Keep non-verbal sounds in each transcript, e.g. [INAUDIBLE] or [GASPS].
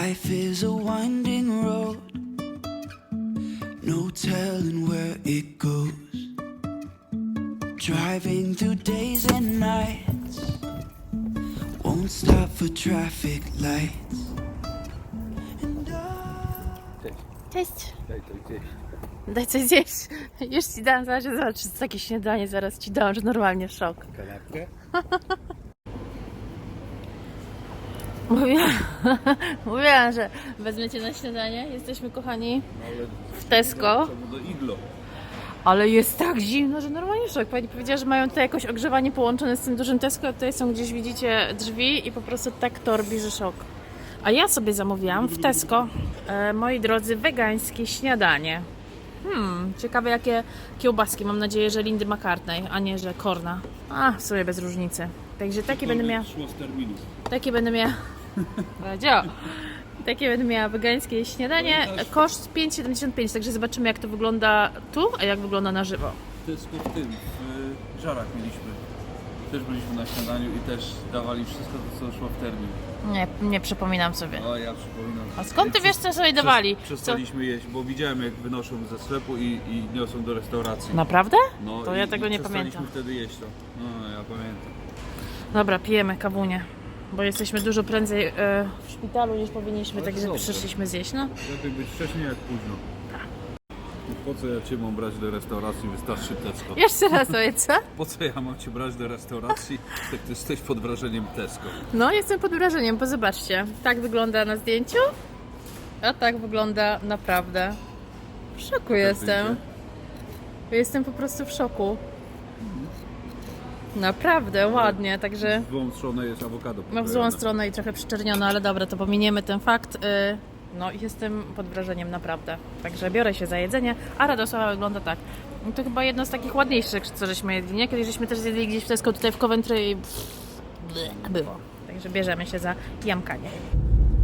Life is a winding road, no telling where it goes. Driving through days and nights, won't stop for traffic lights. And I Cześć. Daj to gdzieś. Daj coś zjeść. Już ci dam, zaraz zobacz, co takie śniadanie, zaraz ci dam, że normalnie szok. Kanapkę? [LAUGHS] Mówiłam, [LAUGHS] mówiłam, że wezmecie na śniadanie. Jesteśmy kochani w Tesco. Czemu do iglo? Ale jest tak zimno, że normalnie szok. Pani powiedziała, że mają tutaj jakoś ogrzewanie połączone z tym dużym Tesco, a tutaj są gdzieś, widzicie, drzwi i po prostu tak torbi, że szok. A ja sobie zamówiłam w Tesco, e, moi drodzy, wegańskie śniadanie. Hmm, ciekawe jakie kiełbaski. Mam nadzieję, że Lindy McCartney, a nie, że Korna. A, w sumie bez różnicy. Także takie będę miała... Takie będę miała. Radio. Takie będę miała wegańskie śniadanie. Koszt 5,75, także zobaczymy jak to wygląda tu, a jak wygląda na żywo. Tesco w tym, w żarach mieliśmy. Też byliśmy na śniadaniu i też dawali wszystko to, co szło w termin. Nie, nie przypominam sobie. O, ja przypominam. A skąd ty wiesz, co sobie dawali? Przestaliśmy jeść, bo widziałem jak wynoszą ze sklepu i, i niosą do restauracji. Naprawdę? No, to i, ja tego i nie przestaliśmy pamiętam. wtedy jeść to. No, ja pamiętam. Dobra, pijemy kawunię. Bo jesteśmy dużo prędzej e, w szpitalu niż powinniśmy, Ale także dobrze. przyszliśmy zjeść. No, Lepiej być wcześniej jak późno. No Po co ja cię mam brać do restauracji? Wystarczy Tesco. jeszcze raz co? [LAUGHS] Po co ja mam cię brać do restauracji, jak ty jesteś pod wrażeniem Tesco? No, jestem pod wrażeniem, bo zobaczcie. Tak wygląda na zdjęciu, a tak wygląda naprawdę. W szoku jestem. Jestem po prostu w szoku. Naprawdę, ładnie, także W złą stronę jest awokado. ma w złą pokrojone. stronę i trochę przyczernione, ale dobra, to pominiemy ten fakt. Y, No i jestem pod wrażeniem naprawdę. Także biorę się za jedzenie, a Radosława wygląda tak. No To chyba jedno z takich ładniejszych, co żeśmy jedli, nie? Kiedyś żeśmy też zjedli gdzieś w Tesco tutaj w Coventry i ble, było. Także bierzemy się za jamkanie.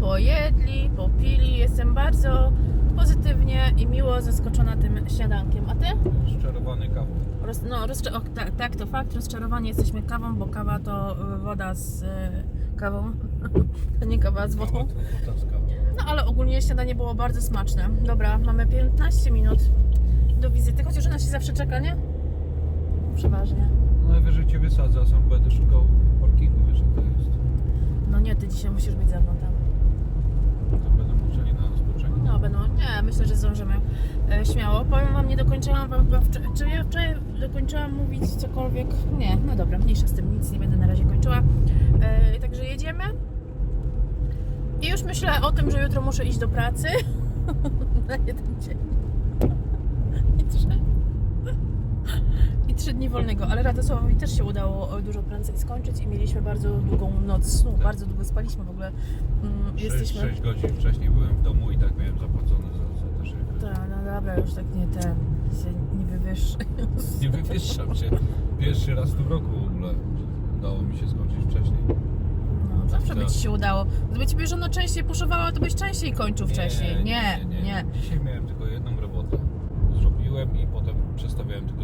Pojedli, popili, jestem bardzo pozytywnie i miło zaskoczona tym śniadankiem. A ty? Rozczarowany kawą. Roz, no, rozcza- o, tak, tak, to fakt. Rozczarowani jesteśmy kawą, bo kawa to woda z y, kawą, [LAUGHS] a nie kawa z wodą. Kawa z kawą. No ale ogólnie śniadanie było bardzo smaczne. Dobra, mamy 15 minut do wizyty, chociaż ona się zawsze czeka, nie? Przeważnie. Najwyżej cię wysadzę, a sam będę szukał parkingu, wiesz jak to jest. No nie, ty dzisiaj musisz być ze mną tam. To będę musieli na nas poczekać. No będą, nie, myślę, że zdążymy. E, śmiało. Powiem wam, nie dokończyłam wam, chyba wczoraj, czy ja wczoraj dokończyłam mówić cokolwiek? Nie, no dobra, mniejsza z tym, nic nie będę na razie kończyła. E, także jedziemy. I już myślę o tym, że jutro muszę iść do pracy. [LAUGHS] na jeden dzień. [LAUGHS] I trzy. I trzy dni wolnego, ale Radosławowi też się udało dużo prędzej skończyć i mieliśmy bardzo długą noc snu. Bardzo długo spaliśmy w ogóle. Mm, 6, Jesteśmy. 6 godzin wcześniej byłem w domu i tak miałem zapłacone za, te 6 godzin. Tak, no dobra, już tak nie ten, się nie wywyższy. [LAUGHS] Nie wywyższam się. Pierwszy raz w tym roku w ogóle udało mi się skończyć wcześniej. No, zawsze by ci się udało. Gdyby ci żona częściej puszowała, to byś częściej kończył wcześniej. Nie, nie. Dzisiaj miałem tylko jedną robotę. Zrobiłem i potem przestawiałem tylko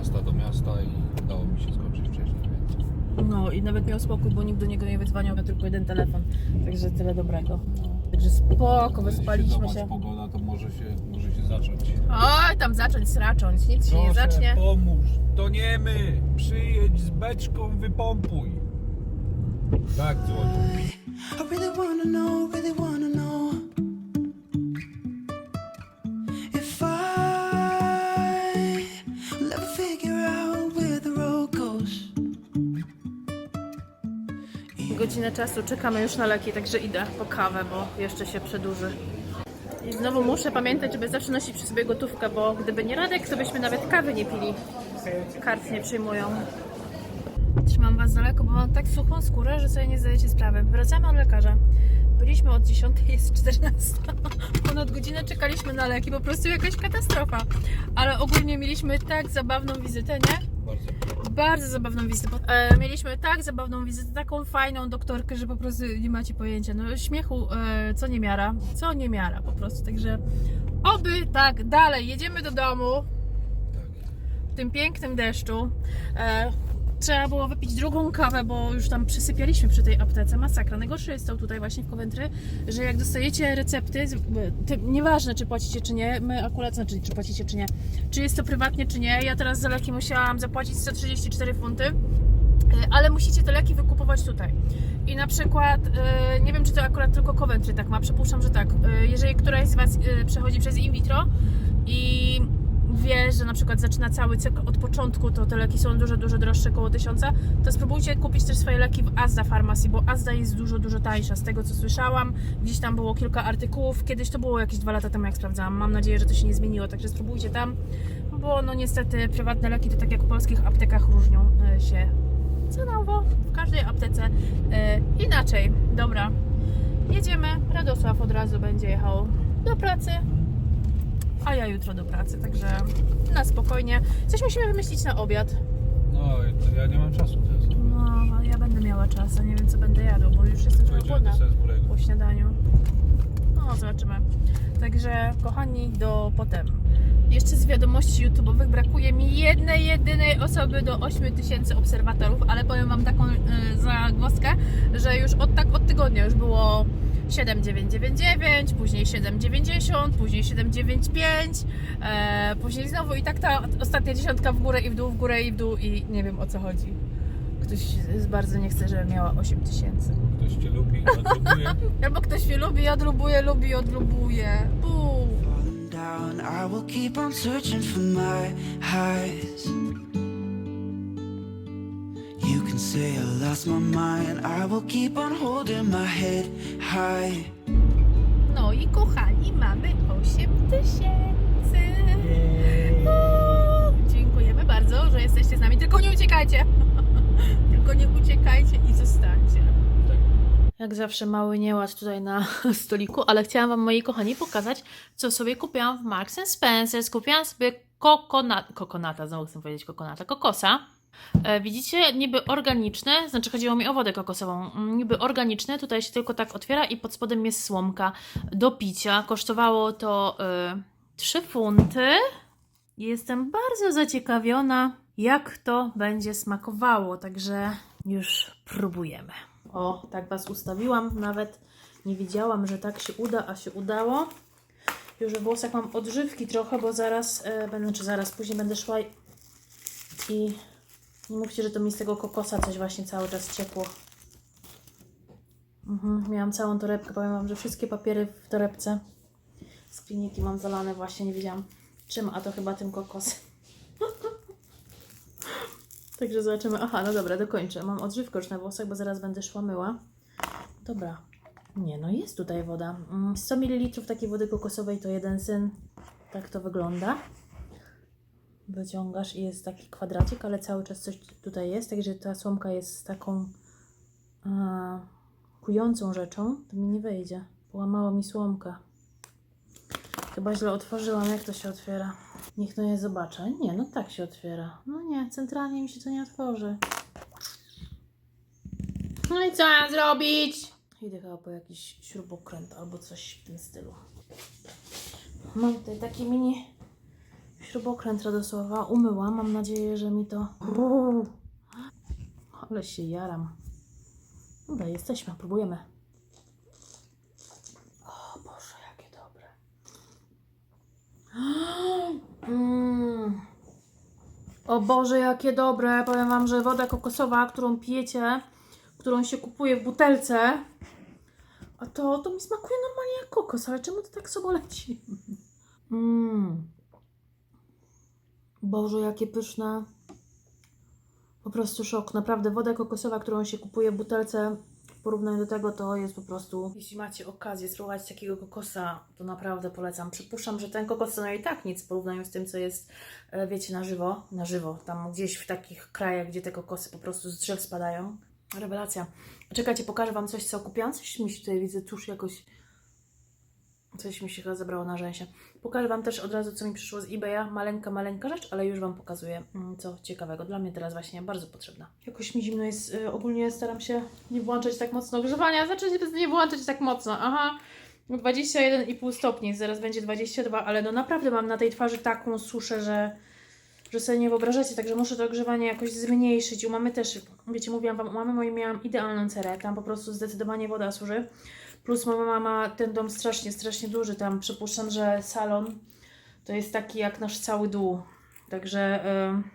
miasta do miasta i udało mi się skończyć wcześniej. Więc No i nawet miał spokój, bo nikt do niego nie wydzwaniał, miał tylko jeden telefon. Także tyle dobrego. Także spoko, wyspaliśmy się. pogoda to może się, może się zacząć. Oj, tam zacząć sracząć, nic się nie zacznie. pomóż, to nie my. Przyjedź z beczką, wypompuj. Tak, dzwonię. I really wanna know, really wanna Godzinę czasu, czekamy już na leki, także idę po kawę, bo jeszcze się przedłuży. I znowu muszę pamiętać, żeby zawsze nosić przy sobie gotówkę, bo gdyby nie Radek, to byśmy nawet kawy nie pili. Kart nie przyjmują. Trzymam Was daleko, bo mam tak suchą skórę, że sobie nie zdajecie sprawy. Wracamy od lekarza. Byliśmy od 10, jest 14. [LAUGHS] Ponad godzinę czekaliśmy na leki, po prostu jakaś katastrofa. Ale ogólnie mieliśmy tak zabawną wizytę, nie? Bardzo. Bardzo zabawną wizytę. E, mieliśmy tak zabawną wizytę, taką fajną doktorkę, że po prostu nie macie pojęcia. No śmiechu e, co nie miara, co nie miara po prostu. Także oby tak dalej. Jedziemy do domu w tym pięknym deszczu. E, Trzeba było wypić drugą kawę, bo już tam przysypialiśmy przy tej aptece. Masakra. Najgorsze jest to tutaj właśnie w Coventry, że jak dostajecie recepty, to nieważne czy płacicie czy nie, my akurat, znaczy czy płacicie czy nie, czy jest to prywatnie czy nie, ja teraz za leki musiałam zapłacić 134 funty, y, ale musicie te leki wykupować tutaj. I na przykład, y, nie wiem czy to akurat tylko Coventry tak ma, przypuszczam, że tak, y, jeżeli któraś z Was przechodzi przez in vitro i wie, że na przykład zaczyna cały cykl od początku, to te leki są dużo, dużo droższe, około 1000, to spróbujcie kupić też swoje leki w Asda Pharmacy, bo Asda jest dużo, dużo tańsza. Z tego co słyszałam, gdzieś tam było kilka artykułów, kiedyś to było jakieś dwa lata temu, jak sprawdzałam. Mam nadzieję, że to się nie zmieniło, także spróbujcie tam, bo no niestety prywatne leki to tak jak w polskich aptekach różnią e, się cenowo w każdej aptece e, inaczej. Dobra, jedziemy. Radosław od razu będzie jechał do pracy, a ja jutro do pracy, także na spokojnie. Coś musimy wymyślić na obiad. No ja nie mam czasu teraz. No, ale ja będę miała czas, a nie wiem co będę jadła, bo już jestem trochę głodna po śniadaniu. No, zobaczymy. Także, kochani, do potem. Jeszcze z wiadomości YouTube'owych brakuje mi jednej, jedynej osoby do 8000 tysięcy obserwatorów, ale powiem Wam taką y, zagwozdkę, że już od tak od tygodnia już było 7999, później 790, później 795, e, później znowu i tak ta ostatnia dziesiątka w górę i w dół, w górę i w dół i nie wiem o co chodzi. Ktoś z- bardzo nie chce, żebym miała 8000 tysięcy. Ktoś cię lubi, odlubuje. [LAUGHS] Albo ktoś mnie lubi, odlubuje, lubi, odlubuje. Buu. I will keep on searching for my highs. Say I lost my mind. I will keep on holding my head high. No i kochani, mamy 8 tysięcy. Uuu, Dziękujemy bardzo, że jesteście z nami. Tylko nie uciekajcie. [LAUGHS] Tylko nie uciekajcie i zostańcie. Tak. Jak zawsze mały nieład tutaj na [LAUGHS] stoliku, ale chciałam Wam, moi kochani, pokazać, co sobie kupiłam w Marks Spencer. Kupiłam sobie kokonat, kokonata, znowu chcę powiedzieć kokonata, kokosa. E, widzicie, niby organiczne, znaczy chodziło mi o wodę kokosową, mm, niby organiczne, tutaj się tylko tak otwiera i pod spodem jest słomka do picia. Kosztowało to y, 3 funty. Jestem bardzo zaciekawiona, jak to będzie smakowało, także już próbujemy. O, tak Was ustawiłam, nawet nie wiedziałam, że tak się uda, a się udało. Już we włosach mam odżywki trochę, bo zaraz, e, będę, czy zaraz później będę szła i nie mówcie, że to mi z tego kokosa coś właśnie cały czas ciepło. Mhm, miałam całą torebkę, powiem Wam, że wszystkie papiery w torebce z kliniki mam zalane właśnie, nie wiedziałam czym, a to chyba tym kokosem. [LAUGHS] Także zobaczymy. Aha, no dobra, dokończę. Mam odżywkę już na włosach, bo zaraz będę szła myła. Dobra. Nie, no jest tutaj woda. Mm, 100 ml takiej wody kokosowej to jeden syn. Tak to wygląda. Wyciągasz i jest taki kwadracik, ale cały czas coś tutaj jest, także ta słomka jest taką e, kującą rzeczą. To mi nie wejdzie. Połamała mi słomka. Chyba źle otworzyłam. Jak to się otwiera? Niech no je zobaczę. Nie, no tak się otwiera. No nie, centralnie mi się to nie otworzy. No i co mam zrobić? Idę chyba po jakiś śrubokręt albo coś w tym stylu. Mam tutaj taki mini śrubokręt Radosława. Umyłam. Mam nadzieję, że mi to... Uuu, ale się jaram. Dobra, jesteśmy. Próbujemy. O Boże, jakie dobre. [GASPS] Mm. O Boże, jakie dobre. Powiem Wam, że woda kokosowa, którą pijecie, którą się kupuje w butelce, a to, to mi smakuje normalnie jak kokos, ale czemu to tak sobą leci? [LAUGHS] Mm. Boże, jakie pyszne. Po prostu szok. Naprawdę woda kokosowa, którą się kupuje w butelce, w porównaniu do tego, to jest po prostu... Jeśli macie okazję spróbować takiego kokosa, to naprawdę polecam. Przypuszczam, że ten kokos to no i tak nic w porównaniu z tym, co jest, e, wiecie, na żywo. Na żywo. Tam gdzieś w takich krajach, gdzie te kokosy po prostu z drzew spadają. Rewelacja. Czekajcie, pokażę Wam coś, co kupiłam. Coś mi się tutaj widzę, tuż jakoś... Coś mi się chyba zebrało na rzęsie. Pokażę Wam też od razu, co mi przyszło z eBaya. Maleńka, maleńka rzecz, ale już Wam pokazuję, mm, co ciekawego. Dla mnie teraz właśnie bardzo potrzebna. Jakoś mi zimno jest. y, Ogólnie staram się nie włączać tak mocno grzewania. Znaczy nie włączać tak mocno. Aha. 21,5 stopni, zaraz będzie 22, ale no naprawdę mam na tej twarzy taką suszę, że że sobie nie wyobrażacie, także muszę to ogrzewanie jakoś zmniejszyć. U mamy też, wiecie, mówiłam Wam, u mamy mojej miałam idealną cerę, tam po prostu zdecydowanie woda służy. Plus mama, ten dom strasznie, strasznie duży, tam przypuszczam, że salon to jest taki jak nasz cały dół. Także ym,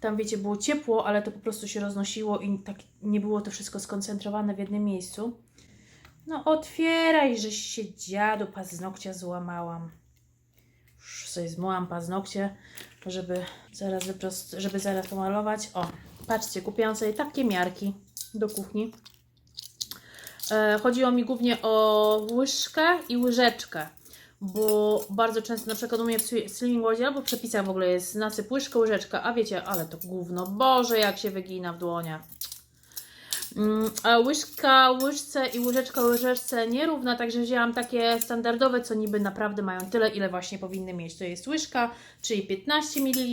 tam wiecie, było ciepło, ale to po prostu się roznosiło i tak nie było to wszystko skoncentrowane w jednym miejscu. No otwieraj, żeś się dziadu paznokcia złamałam. Już sobie zmyłam paznokcie, żeby zaraz żeby zaraz pomalować. O, patrzcie, kupiłam sobie takie miarki do kuchni. E, chodziło mi głównie o łyżkę i łyżeczkę, bo bardzo często na przykład u mnie w Slimming Worldzie albo w przepisach w ogóle jest nasyp łyżka, łyżeczka, a wiecie, ale to gówno, Boże jak się wygina w dłoniach. Mm, a łyżka łyżce i łyżeczka łyżeczce nierówna, także wzięłam takie standardowe, co niby naprawdę mają tyle, ile właśnie powinny mieć. To jest łyżka, czyli 15 ml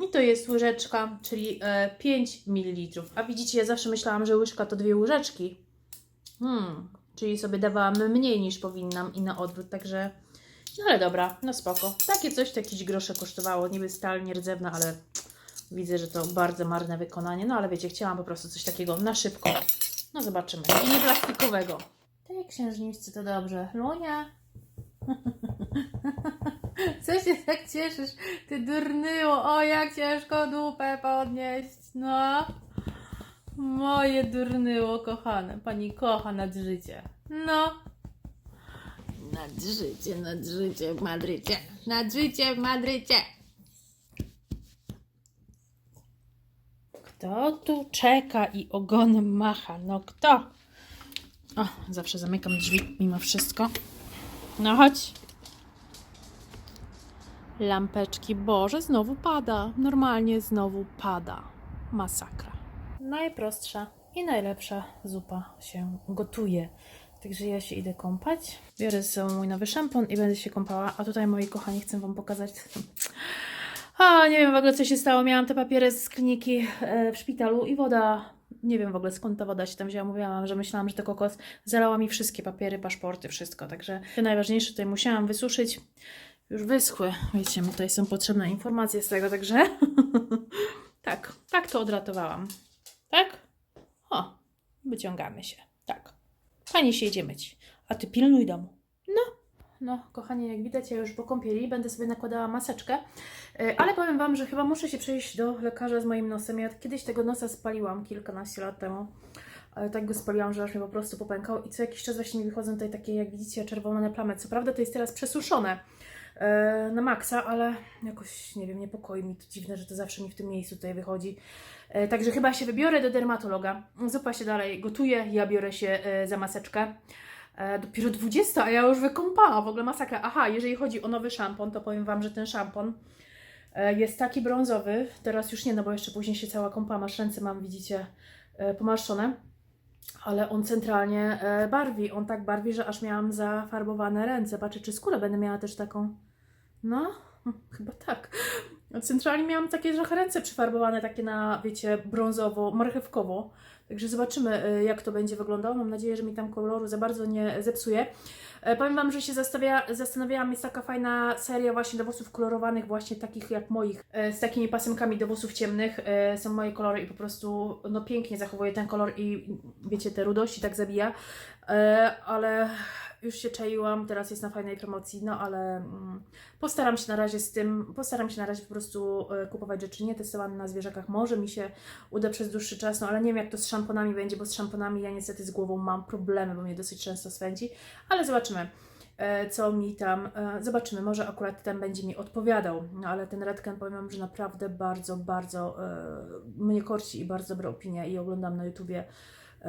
i to jest łyżeczka, czyli e, 5 ml. A widzicie, ja zawsze myślałam, że łyżka to dwie łyżeczki. Hmm, czyli sobie dawałam mniej niż powinnam i na odwrót, także no ale dobra, no spoko. Takie coś to jakieś grosze kosztowało, niby stal nierdzewna, ale Widzę, że to bardzo marne wykonanie, no ale wiecie, chciałam po prostu coś takiego na szybko. No zobaczymy. I nie plastikowego. Tej księżniczce to dobrze. Lunia. [LAUGHS] Co się tak cieszysz? Ty durnyło. O, jak ciężko dupę podnieść. No. Moje durnyło, kochane. Pani kocha nad życie. No. Nad życie, nad życie w Madrycie. Nad życie w Madrycie. Kto tu czeka i ogonem macha? No kto? O, zawsze zamykam drzwi mimo wszystko. No chodź. Lampeczki. Boże, znowu pada. Normalnie znowu pada. Masakra. Najprostsza i najlepsza zupa się gotuje. Także ja się idę kąpać. Biorę ze sobą mój nowy szampon i będę się kąpała. A tutaj, moi kochani, chcę Wam pokazać [LAUGHS] a, nie wiem w ogóle co się stało. Miałam te papiery z kliniki e, w szpitalu i woda. Nie wiem w ogóle skąd ta woda się tam wzięła. Mówiłam, że myślałam, że to kokos zalała mi wszystkie papiery, paszporty, wszystko. Także te najważniejsze tutaj musiałam wysuszyć. Już wyschły. Wiecie, mi tutaj są potrzebne informacje z tego, także [LAUGHS] tak, tak to odratowałam. Tak? O, wyciągamy się. Tak. Pani się idzie myć. A ty pilnuj domu. No, no, kochani, jak widać, ja już po kąpieli będę sobie nakładała maseczkę, E, ale powiem Wam, że chyba muszę się przejść do lekarza z moim nosem. Ja kiedyś tego nosa spaliłam kilkanaście lat temu. Ale tak go spaliłam, że aż mi po prostu popękał i co jakiś czas właśnie mi wychodzą tutaj takie, jak widzicie, czerwone plamy. Co prawda to jest teraz przesuszone e, na maksa, ale jakoś, nie wiem, niepokoi mi to dziwne, że to zawsze mi w tym miejscu tutaj wychodzi. E, Także chyba się wybiorę do dermatologa. Zupa się dalej gotuje, ja biorę się e, za maseczkę. E, Dopiero 20, a ja już wykąpała, w ogóle masakra. Aha, jeżeli chodzi o nowy szampon, to powiem Wam, że ten szampon e, jest taki brązowy. Teraz już nie, no bo jeszcze później się cała kąpa, masz ręce mam, widzicie, e, pomarszczone. Ale on centralnie e, barwi. On tak barwi, że aż miałam zafarbowane ręce. Patrzę, czy skórę będę miała też taką. No, [LAUGHS] chyba tak. Centralnie miałam takie trochę ręce przyfarbowane, takie na, wiecie, brązowo, marchewkowo. Także zobaczymy, y, jak to będzie wyglądało. Mam nadzieję, że mi tam koloru za bardzo nie zepsuje. E, Powiem Wam, że się zastanawiałam, jest taka fajna seria właśnie do włosów kolorowanych, właśnie takich jak moich, e, z takimi pasemkami do włosów ciemnych. E, Są moje kolory i po prostu no pięknie zachowuje ten kolor i wiecie, te rudości tak zabija. E, Ale już się czaiłam, teraz jest na fajnej promocji, no ale mm, postaram się na razie z tym, postaram się na razie po prostu e, kupować rzeczy nietestowane na zwierzakach. Może mi się uda przez dłuższy czas, no ale nie wiem jak to z szamponami będzie, bo z szamponami ja niestety z głową mam problemy, bo mnie dosyć często swędzi, ale zobaczymy. e, Co mi tam, zobaczymy, może akurat ten będzie mi odpowiadał, no ale ten Redken powiem wam, że naprawdę bardzo, bardzo mnie korci i bardzo dobra opinia i oglądam na YouTubie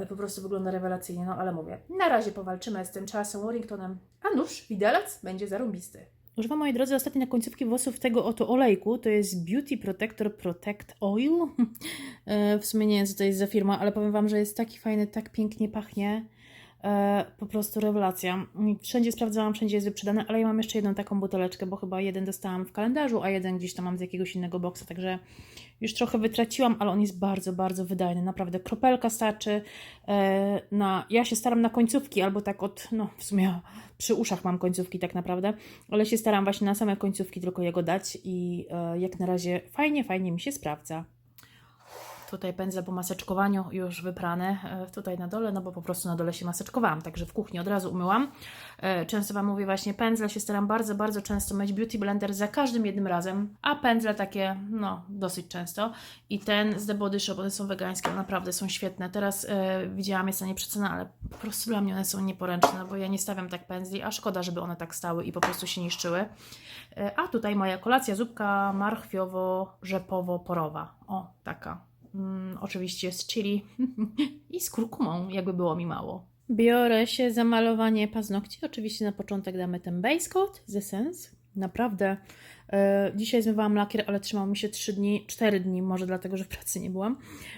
po prostu wygląda rewelacyjnie, no ale mówię, na razie powalczymy z tym czasem Warringtonem, a nóż, widelec będzie zarąbisty. Używam, moi drodzy, ostatnio na końcówki włosów tego oto olejku, to jest Beauty Protector Protect Oil. [LAUGHS] E, w sumie nie wiem, co to jest za firma, ale powiem Wam, że jest taki fajny, tak pięknie pachnie. E, po prostu rewelacja. Wszędzie sprawdzałam, wszędzie jest wyprzedane, ale ja mam jeszcze jedną taką buteleczkę, bo chyba jeden dostałam w kalendarzu, a jeden gdzieś tam mam z jakiegoś innego boksa, także już trochę wytraciłam, ale on jest bardzo, bardzo wydajny. Naprawdę kropelka starczy. E, na, ja się staram na końcówki, albo tak od, no w sumie [LAUGHS] przy uszach mam końcówki tak naprawdę, ale się staram właśnie na same końcówki tylko jego dać i e, jak na razie fajnie, fajnie mi się sprawdza. Tutaj pędzle po maseczkowaniu już wyprane e, tutaj na dole, no bo po prostu na dole się maseczkowałam, także w kuchni od razu umyłam. E, Często Wam mówię właśnie, pędzle się staram bardzo, bardzo często myć Beauty Blender za każdym jednym razem, a pędzle takie, no, dosyć często. I ten z The Body Shop, one są wegańskie, naprawdę są świetne. Teraz e, widziałam, jest na nie przecena, ale po prostu dla mnie one są nieporęczne, bo ja nie stawiam tak pędzli, a szkoda, żeby one tak stały i po prostu się niszczyły. A tutaj moja kolacja, zupka marchwiowo-rzepowo-porowa. O, taka. Mm, oczywiście z chili [LAUGHS] i z kurkumą, jakby było mi mało. Biorę się za malowanie paznokci. Oczywiście na początek damy ten base coat z Essence. Naprawdę. E, dzisiaj zmywałam lakier, ale trzymał mi się 3 dni, 4 dni, może dlatego, że w pracy nie byłam.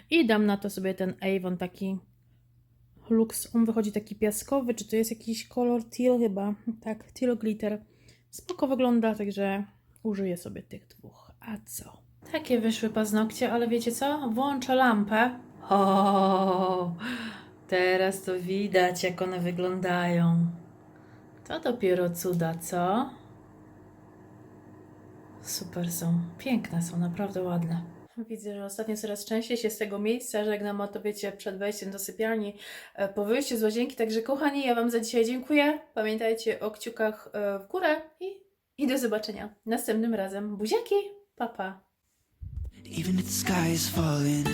I dam na to sobie ten Avon taki Lux. On wychodzi taki piaskowy, czy to jest jakiś kolor teal chyba? Tak, teal glitter. Spoko wygląda, także użyję sobie tych dwóch. A co? Takie wyszły paznokcie, ale wiecie co? Włączę lampę. O, teraz to widać, jak one wyglądają. To dopiero cuda, co? Super są. Piękne są, naprawdę ładne. Widzę, że ostatnio coraz częściej się z tego miejsca żegnam, a to wiecie, przed wejściem do sypialni, e, po wyjściu z łazienki. Także kochani, ja Wam za dzisiaj dziękuję. Pamiętajcie o kciukach e, w górę i, i do zobaczenia następnym razem. Buziaki, papa. Pa. Even if the sky is falling,